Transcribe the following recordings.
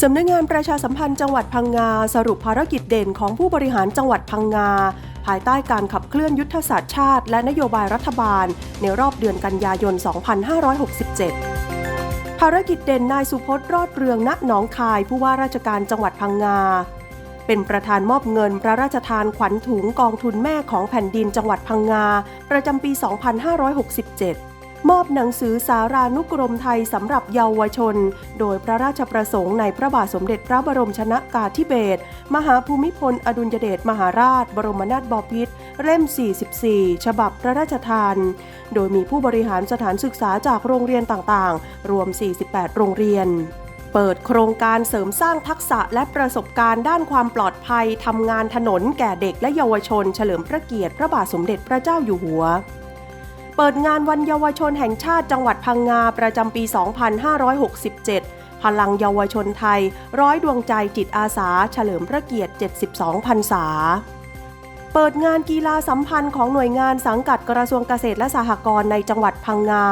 สำนักงานประชาสัมพันธ์จังหวัดพังงา สรุปภารกิจเด่นของผู้บริหารจังหวัดพังงา ภายใต้การขับเคลื่อนยุทธศาสตร์ชาติ และนโยบายรัฐบาล ในรอบเดือนกันยายน 2567 ภารกิจเด่นนายสุพจน์รอดเรืองณหนองคาย ผู้ว่าราชการจังหวัดพังงา เป็นประธานมอบเงินพระราชทานขวัญถุงกองทุนแม่ของแผ่นดินจังหวัดพังงา ประจำปี 2567 มอบหนังสือสารานุกรมไทยสำหรับเยาวชน โดยพระราชประสงค์ในพระบาทสมเด็จพระบรมชนากาธิเบศรมหาภูมิพล อดุลยเดชมหาราช บรมนาถบพิตรเล่ม 44 ฉบับพระราชทาน โดยมีผู้บริหารสถานศึกษาจากโรงเรียนต่างๆ รวม 48 โรงเรียนเปิดโครงการเสริมสร้างทักษะและประสบการณ์ด้านความปลอดภัยทำงานถนนแก่เด็กและเยาวชน เฉลิมพระเกียรติพระบาทสมเด็จพระเจ้าอยู่หัว เปิดงานวันเยาวชนแห่งชาติจังหวัดพังงาประจำปี 2567 พลังเยาวชนไทย ร้อยดวงใจจิตอาสา เฉลิมพระเกียรติ 72 พรรษา เปิดงานกีฬาสัมพันธ์ของหน่วยงานสังกัดกระทรวงเกษตรและสหกรณ์ในจังหวัดพังงา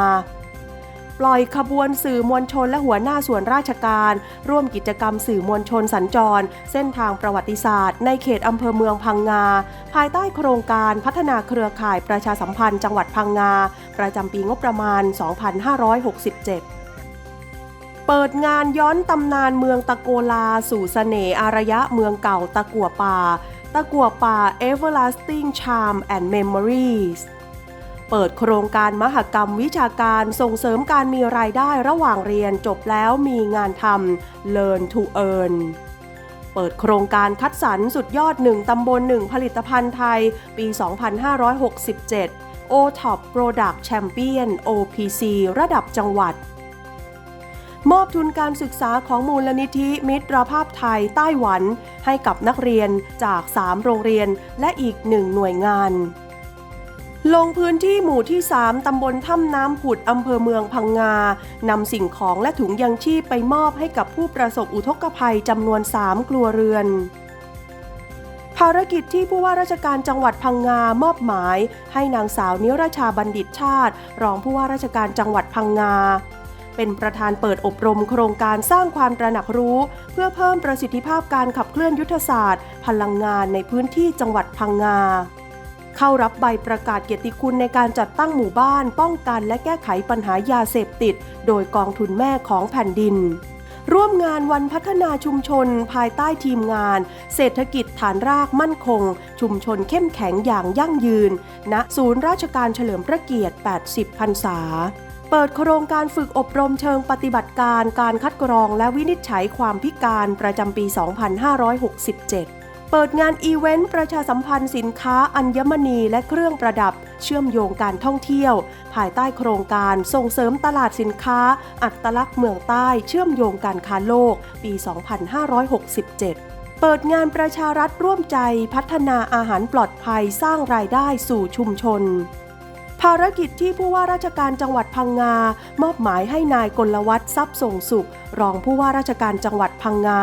ปล่อยขบวนสื่อมวลชนและหัวหน้าส่วนราชการ ร่วมกิจกรรมสื่อมวลชนสัญจร เส้นทางประวัติศาสตร์ ในเขตอำเภอเมืองพังงา ภายใต้โครงการพัฒนาเครือข่ายประชาสัมพันธ์จังหวัดพังงา ประจำปีงบประมาณ 2567เปิดงานย้อนตำนานเมืองตะโกลาสู่เสน่ห์อารยะเมืองเก่าตะกัวป่า ตะกัวป่า Everlasting Charm and Memories เปิดโครงการมหกรรมวิชาการส่งเสริมการมีรายได้ระหว่างเรียนจบแล้วมีงานทำ Learn to Earn เปิดโครงการคัดสรรสุดยอด 1 ตำบล 1 ผลิตภัณฑ์ไทย ปี 2567 O-Top Product Champion OPC ระดับจังหวัด มอบทุนการศึกษาของมูลนิธิมิตรภาพไทยไต้หวัน ให้กับนักเรียนจาก 3 โรงเรียนและอีกหนึ่งหน่วยงาน ลงพื้นที่หมู่ที่ 3 ตำบลถ้ำน้ำผุด อำเภอเมืองพังงา นำสิ่งของและถุงยังชีพไปมอบให้กับผู้ประสบอุทกภัยจำนวน 3 ครัวเรือน ภารกิจที่ผู้ว่าราชการจังหวัดพังงามอบหมาย ให้นางสาวนิรชาบัณฑิตชาติ รองผู้ว่าราชการจังหวัดพังงา เป็นประธานเปิดอบรมโครงการสร้างความตระหนักรู้ เพื่อเพิ่มประสิทธิภาพการขับเคลื่อนยุทธศาสตร์ พลังงานในพื้นที่จังหวัดพังงา เข้ารับใบประกาศเกียรติคุณในการจัดตั้งหมู่บ้าน ป้องกันและแก้ไขปัญหายาเสพติด โดยกองทุนแม่ของแผ่นดิน ร่วมงานวันพัฒนาชุมชนภายใต้ทีมงาน เศรษฐกิจฐานรากมั่นคง ชุมชนเข้มแข็งอย่างยั่งยืน ณ ศูนย์ราชการเฉลิมพระเกียรติ 80 พรรษาเปิดโครงการฝึกอบรมเชิงปฏิบัติการการคัดกรองและวินิจฉัยความพิการประจำปี 2567 เปิดงานอีเวนต์ประชาสัมพันธ์สินค้าอัญมณีและเครื่องประดับ เชื่อมโยงการท่องเที่ยว ภายใต้โครงการส่งเสริมตลาดสินค้า อัตลักษณ์เมืองใต้เชื่อมโยงการค้าโลก ปี 2567เปิดงานประชารัฐร่วมใจพัฒนาอาหารปลอดภัยสร้างรายได้สู่ชุมชน ภารกิจที่ผู้ว่าราชการจังหวัดพังงา มอบหมายให้นายกลวัฒน์ทรัพย์ส่งสุข รองผู้ว่าราชการจังหวัดพังงา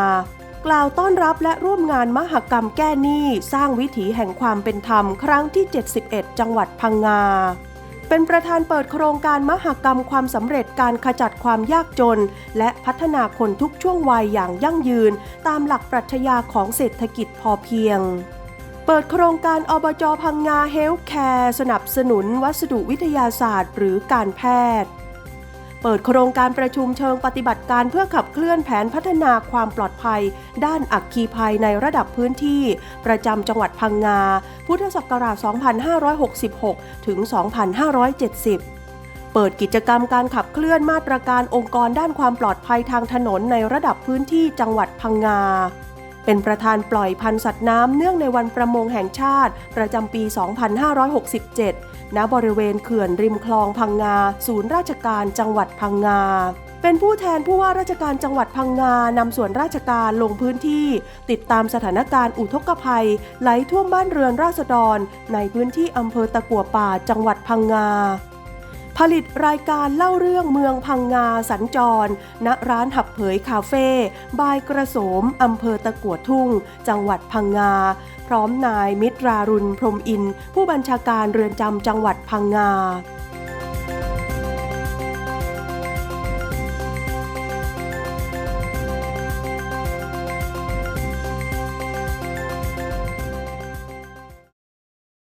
กล่าวต้อนรับและร่วมงานมหกรรมแก้หนี้สร้างวิถีแห่งความเป็นธรรมครั้งที่ 71 จังหวัดพังงา เป็นประธานเปิดโครงการมหกรรมความสำเร็จการขจัดความยากจน และพัฒนาคนทุกช่วงวัยอย่างยั่งยืน ตามหลักปรัชญาของเศรษฐกิจพอเพียงเปิดโครงการอบจพังงาเฮลท์แคร์สนับสนุนวัสดุวิทยาศาสตร์ หรือการแพทย์ เปิดโครงการประชุมเชิงปฏิบัติการเพื่อขับเคลื่อนแผนพัฒนาความปลอดภัย ด้านอัคคีภัยในระดับพื้นที่ ประจำจังหวัดพังงา พุทธศักราช 2566 ถึง 2570เปิดกิจกรรมการขับเคลื่อนมาตรการองค์กรด้านความปลอดภัยทางถนนในระดับพื้นที่จังหวัดพังงา เป็นประธานปล่อยพันธุ์สัตว์น้ำเนื่องในวันประมงแห่งชาติ ประจำปี 2567 ณบริเวณเขื่อนริมคลองพังงา ศูนย์ราชการจังหวัดพังงาเป็นผู้แทนผู้ว่าราชการจังหวัดพังงานำส่วนราชการลงพื้นที่ ติดตามสถานการณ์อุทกภัย ไหลท่วมบ้านเรือนราษฎร ในพื้นที่อำเภอตะกัวป่าจังหวัดพังงา ผลิตรายการเล่าเรื่องเมืองพังงาสัญจร ณ ร้านหับเผยคาเฟ่บายกระโสมอำเภอตะกัวทุ่ง จังหวัดพังงา พร้อมนายมิตรารุณพรมอิน ผู้บัญชาการเรือนจำจังหวัดพังงา